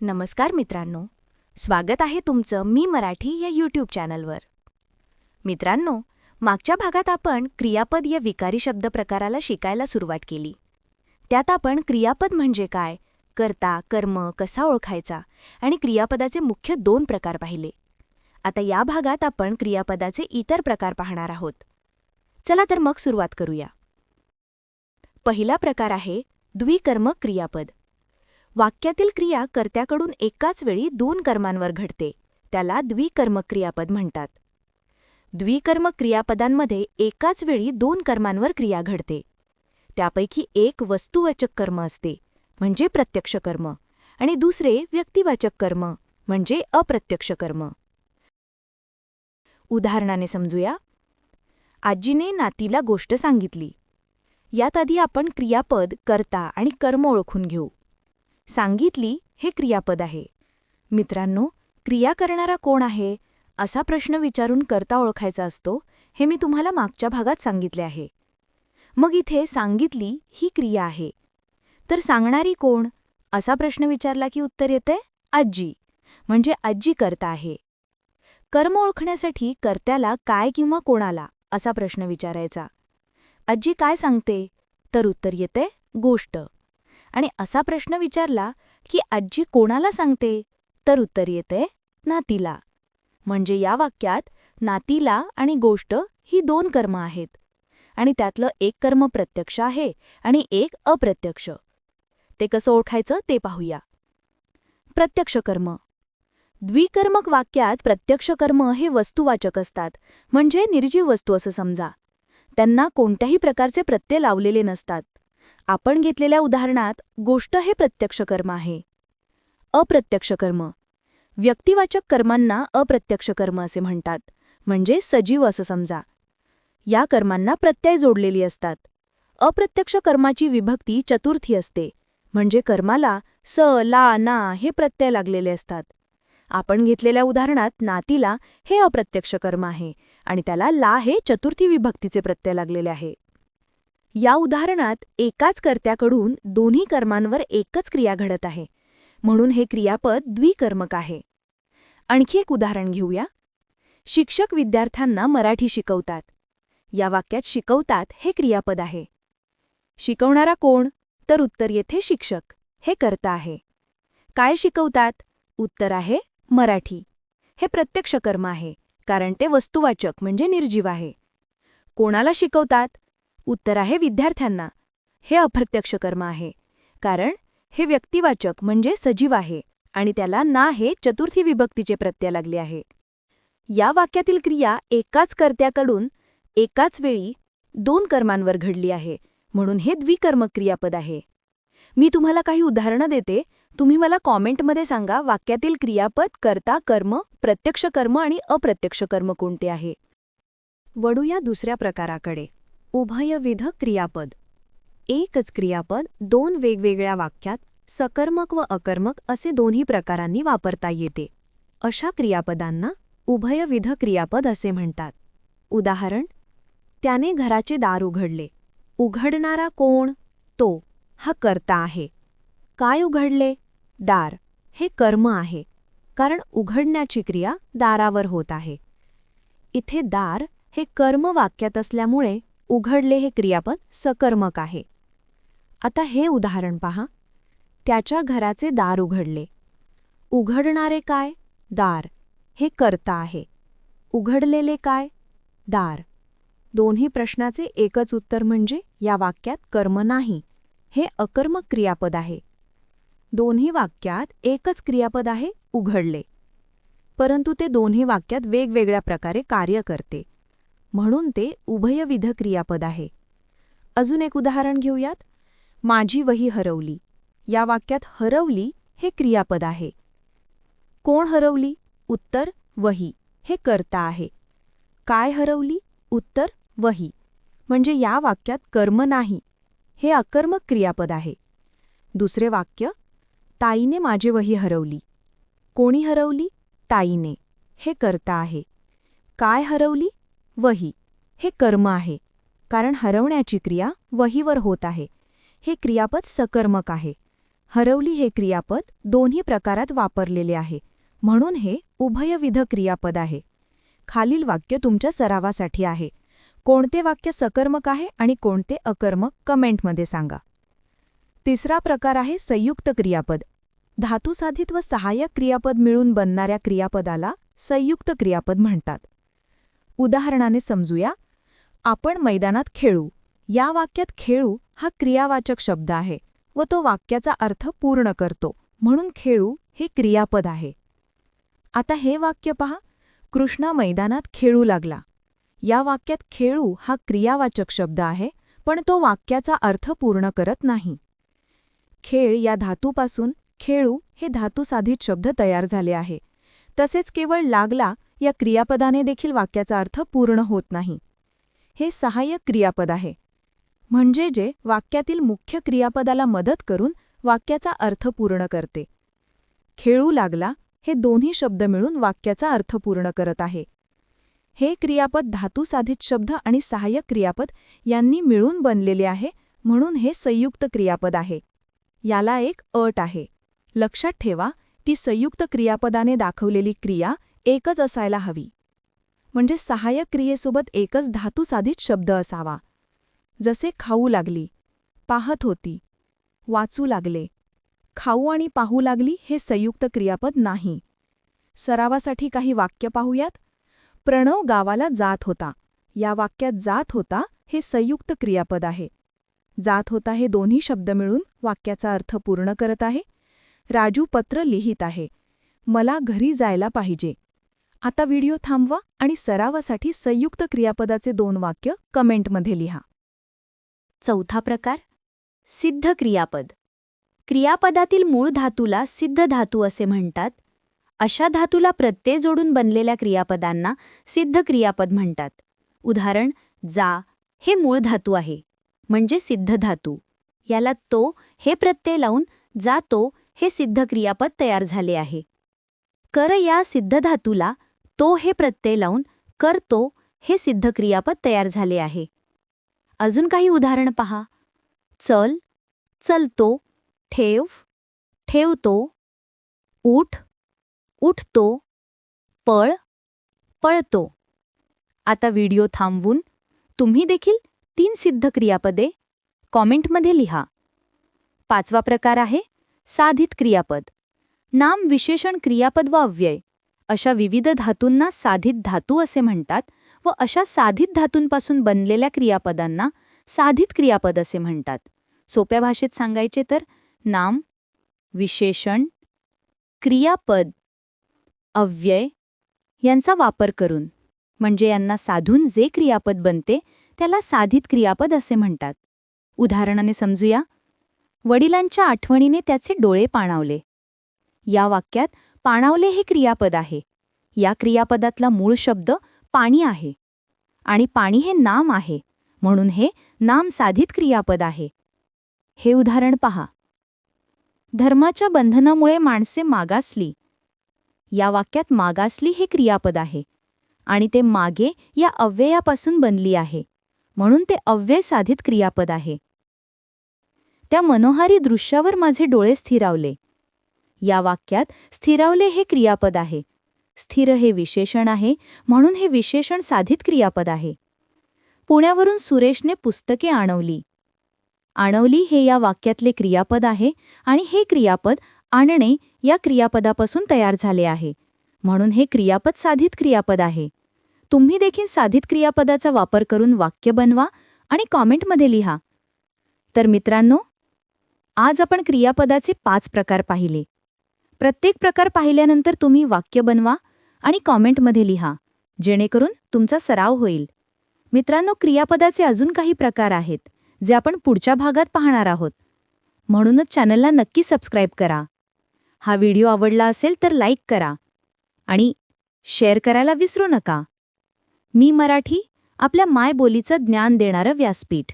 नमस्कार मित्रांनो. स्वागत आहे तुमचं मी मराठी या यूट्यूब चॅनलवर मित्रांनो मागच्या भागात आपण क्रियापद या विकारी शब्द प्रकाराला शिकायला सुरुवात केली. त्यात आपण क्रियापद म्हणजे काय करता कर्म कसा ओळखायचा आणि क्रियापदाचे मुख्य दोन प्रकार पाहिले. आता या भागात आपण क्रियापदाचे इतर प्रकार पाहणार आहोत. चला तर मग सुरुवात करूया. पहिला प्रकार आहे द्विकर्मक क्रियापद. वाक्यातील क्रिया कर्त्याकडून एकाच वेळी दोन कर्मांवर घडते. त्याला द्विकर्म क्रियापद म्हणतात. द्विकर्म क्रियापदांमध्ये एकाच वेळी दोन कर्मांवर क्रिया घडते. त्यापैकी एक वस्तुवाचक कर्म असते म्हणजे प्रत्यक्ष कर्म आणि दुसरे व्यक्तिवाचक कर्म म्हणजे अप्रत्यक्ष कर्म. उदाहरणाने समजूया. आजीने नातीला गोष्ट सांगितली. यात आधी आपण क्रियापद कर्ता आणि कर्म ओळखून घेऊ. सांगितली हे क्रियापद आहे. मित्रांनो क्रिया करणारा कोण आहे असा प्रश्न विचारून करता ओळखायचा असतो हे मी तुम्हाला मागच्या भागात सांगितले आहे. मग इथे सांगितली ही क्रिया आहे. तर सांगणारी कोण? असा प्रश्न विचारला की उत्तर येते आजी म्हणजे आजी करता आहे. कर्म ओळखण्यासाठी कर्त्याला काय किंवा कोणाला असा प्रश्न विचारायचा. आजी काय सांगते? तर उत्तर येते गोष्ट. आणि असा प्रश्न विचारला की आजी कोणाला सांगते? तर उत्तर येते नातीला. म्हणजे या वाक्यात नातीला आणि गोष्ट ही दोन कर्म आहेत आणि त्यातलं एक कर्म प्रत्यक्ष आहे आणि एक अप्रत्यक्ष. ते कसं ओळखायचं ते पाहूया. प्रत्यक्ष कर्म. द्विकर्मक वाक्यात प्रत्यक्ष कर्म हे वस्तुवाचक असतात म्हणजे निर्जीव वस्तू असं समजा. त्यांना कोणत्याही प्रकारचे प्रत्यय लावलेले नसतात. आपण घेतलेल्या उदाहरणात गोष्ट हे प्रत्यक्ष कर्म आहे. अप्रत्यक्ष कर्म. व्यक्तिवाचक कर्मांना अप्रत्यक्ष कर्म असे म्हणतात. म्हणजे सजीव असं समजा. या कर्मांना प्रत्यय जोडलेली असतात. अप्रत्यक्ष कर्माची विभक्ती चतुर्थी असते. म्हणजे कर्माला स ला ना हे प्रत्यय लागलेले असतात. आपण घेतलेल्या उदाहरणात नातीला हे अप्रत्यक्ष कर्म आहे आणि त्याला ला हे चतुर्थी विभक्तीचे प्रत्यय लागलेले आहे. या उदाहरणात एकाच कर्त्याकडून दोन्ही कर्मांवर एकच क्रिया घडत आहे. म्हणून हे क्रियापद द्विकर्मक आहे. आणखी एक उदाहरण घेऊया. शिक्षक विद्यार्थ्यांना मराठी शिकवतात. या वाक्यात शिकवतात हे क्रियापद आहे. शिकवणारा कोण? तर उत्तर येथे शिक्षक. हे करता आहे. काय शिकवतात? उत्तर आहे मराठी. हे प्रत्यक्ष कर्म आहे कारण ते वस्तुवाचक म्हणजे निर्जीव आहे. कोणाला शिकवतात? उत्तर आहे विद्यार्थ्यांना. हे अप्रत्यक्ष कर्म आहे. कारण हे व्यक्तिवाचक म्हणजे सजीव आहे आणि त्याला ना हे चतुर्थी विभक्तीचे प्रत्यय लागले आहे. या वाक्यातील क्रिया एकाच कर्त्याकडून एकाच वेळी दोन कर्मांवर घडली आहे. म्हणून हे द्विकर्मक क्रियापद आहे. मी तुम्हाला काही उदाहरणं देते. तुम्ही मला कॉमेंटमध्ये सांगा वाक्यातील क्रियापद कर्ता कर्म प्रत्यक्ष कर्म आणि अप्रत्यक्ष कर्म कोणते आहे. वडूया दुसऱ्या प्रकाराकडे. उभयविध क्रियापद. एकच क्रियापद दोन वेगवेगळ्या वाक्यात सकर्मक व अकर्मक असे दोन्ही प्रकारांनी वापरता येते. अशा क्रियापदांना उभयविध क्रियापद असे म्हणतात. उदाहरण त्याने घराचे दार उघडले. उघडणारा कोण? तो. हा कर्ता आहे. काय उघडले? दार. हे कर्म आहे. कारण उघडण्याची क्रिया दारावर होत आहे. इथे दार हे कर्म वाक्यात असल्यामुळे उघडले हे क्रियापद सकर्मक आहे. आता हे उदाहरण पहा. त्याच्या घराचे दार उघडले. उघडणारे काय? दार. हे कर्ता आहे. उघडलेले काय? दार. दोन्ही प्रश्नाचे एकच उत्तर म्हणजे या वाक्यात कर्म नाही. हे अकर्मक क्रियापद आहे. दोन्ही वाक्यात एकच क्रियापद आहे उघडले. परंतु ते दोन्ही वाक्यात वेगवेगळ्या प्रकारे कार्य करते. म्हणून ते उभयविध क्रियापद आहे. अजून एक उदाहरण घेऊयात. माझी वही हरवली. या वाक्यात हरवली हे क्रियापद आहे. कोण हरवली? उत्तर वही. हे कर्ता आहे. काय हरवली? उत्तर वही. म्हणजे या वाक्यात कर्म नाही. हे अकर्मक क्रियापद आहे. दुसरे वाक्य ताईने माझी वही हरवली. कोणी हरवली? ताईने. हे कर्ता आहे. काय हरवली? वही. हे कर्म आहे कारण हरवण्याची क्रिया वहीवर होत आहे. हे क्रियापद सकर्मक आहे. हरवली हे क्रियापद दोन्ही प्रकारात वापरलेले आहे. म्हणून हे उभयविध क्रियापद आहे. खालील वाक्य तुमच्या सरावासाठी आहे. कोणते वाक्य सकर्मक आहे आणि कोणते अकर्मक कमेंटमध्ये सांगा. तिसरा प्रकार आहे संयुक्त क्रियापद. धातुसाधित व सहाय्यक क्रियापद मिळून बनणाऱ्या क्रियापदाला संयुक्त क्रियापद म्हणतात. उदाहरणाने समजूया. आपण मैदानात खेळू. या वाक्यात खेळू हा क्रियावाचक शब्द आहे व तो वाक्याचा अर्थ पूर्ण करतो. म्हणून खेळू हे क्रियापद आहे. आता हे वाक्य पहा. कृष्णा मैदानात खेळू लागला. या वाक्यात खेळू हा क्रियावाचक शब्द आहे पण तो वाक्याचा अर्थ पूर्ण करत नाही. खेळ या धातूपासून खेळू हे धातुसाधित शब्द तयार झाले आहे. तसेच केवळ लागला या क्रियापदाने देखील वाक्याचा अर्थ पूर्ण होत नाही. हे सहाय्यक क्रियापद आहे. म्हणजे जे वाक्यातील मुख्य क्रियापदाला मदत करून वाक्याचा अर्थ पूर्ण करते. खेळू लागला हे दोन्ही शब्द मिळून वाक्याचा अर्थ पूर्ण करत आहे. हे क्रियापद धातुसाधित शब्द आणि सहाय्यक क्रियापद यांनी मिळून बनलेले आहे म्हणून हे संयुक्त क्रियापद आहे. याला एक अट आहे. लक्षात ठेवा ती संयुक्त क्रियापदाने दाखवलेली क्रिया एकच असायला हवी. म्हणजे सहाय्यक क्रियेसोबत एकच धातुसाधित शब्द असावा. जसे खाऊ लागली पाहत होती वाचू लागले. खाऊ आणि पाहू लागली हे संयुक्त क्रियापद नाही. सरावासाठी काही वाक्य पाहूयात. प्रणव गावाला जात होता. या वाक्यात जात होता हे संयुक्त क्रियापद आहे. जात होता हे दोन्ही शब्द मिळून वाक्याचा अर्थ पूर्ण करत आहे. राजू पत्र लिहित आहे. मला घरी जायला पाहिजे. आता व्हिडिओ थांबवा आणि सरावासाठी संयुक्त क्रियापदाचे दोन वाक्य कमेंटमध्ये लिहा. चौथा प्रकार सिद्ध क्रियापद. क्रियापदातील मूळ धातूला सिद्ध धातू असे म्हणतात. अशा धातूला प्रत्यय जोडून बनलेल्या क्रियापदांना सिद्ध क्रियापद म्हणतात. उदाहरण जा हे मूळ धातू आहे म्हणजे सिद्ध धातू. याला तो हे प्रत्यय लावून जातो हे सिद्ध क्रियापद तयार झाले आहे. कर या सिद्ध धातूला तो हे प्रत्यय लावून करतो हे सिद्ध क्रियापद तयार झाले आहे. अजून काही उदाहरण पहा. चल चलतो ठेव ठेवतो उठ उठतो पळ पळतो आता व्हिडिओ थांबवून तुम्ही देखील तीन सिद्ध क्रियापदे कॉमेंटमध्ये लिहा. पाचवा प्रकार आहे साधित क्रियापद. नाम विशेषण क्रियापद व अव्यय. अशा विविध धातूंना साधित धातू असे म्हणतात व अशा साधित धातूंपासून बनलेल्या क्रियापदांना साधित क्रियापद असे म्हणतात. सोप्या भाषेत सांगायचे तर नाम विशेषण क्रियापद अव्यय यांचा वापर करून म्हणजे यांना साधून जे क्रियापद बनते त्याला साधित क्रियापद असे म्हणतात. उदाहरणाने समजूया. वडिलांच्या आठवणीने त्याचे डोळे पाणावले. या वाक्यात पाणावले हे क्रियापद आहे. या क्रियापदातला मूळ शब्द पाणी आहे. आणि पाणी हे नाम आहे. म्हणून हे नाम साधित क्रियापद आहे. हे उदाहरण पहा. धर्माच्या बंधनामुळे माणसे मागासली. या वाक्यात मागासली हे क्रियापद आहे. आणि ते मागे या अव्ययापासून बनली आहे. म्हणून ते अव्यय साधित क्रियापद आहे. त्या मनोहारी दृश्यावर माझे डोळे स्थिरावले. या वाक्यात स्थिरावले हे क्रियापद आहे. स्थिर हे विशेषण आहे म्हणून हे विशेषण साधित क्रियापद आहे. पुण्यावरून सुरेशने पुस्तके आणवली. आणवली हे या वाक्यातले क्रियापद आहे आणि हे क्रियापद आणणे या क्रियापदापासून तयार झाले आहे. म्हणून हे क्रियापद साधित क्रियापद आहे. तुम्ही देखील साधित क्रियापदाचा वापर करून वाक्य बनवा आणि कॉमेंटमध्ये लिहा. तर मित्रांनो आज आपण क्रियापदाचे पाच प्रकार पाहिले. प्रत्येक प्रकार पाहिल्यानंतर तुम्ही वाक्य बनवा आणि कॉमेंटमध्ये लिहा. जेणेकरून तुमचा सराव होईल. मित्रांनो क्रियापदाचे अजून काही प्रकार आहेत जे आपण पुढच्या भागात पाहणार आहोत. म्हणूनच चॅनलला नक्की सबस्क्राईब करा. हा व्हिडिओ आवडला असेल तर लाईक करा आणि शेअर करायला विसरू नका. मी मराठी आपल्या मायबोलीचं ज्ञान देणारं व्यासपीठ.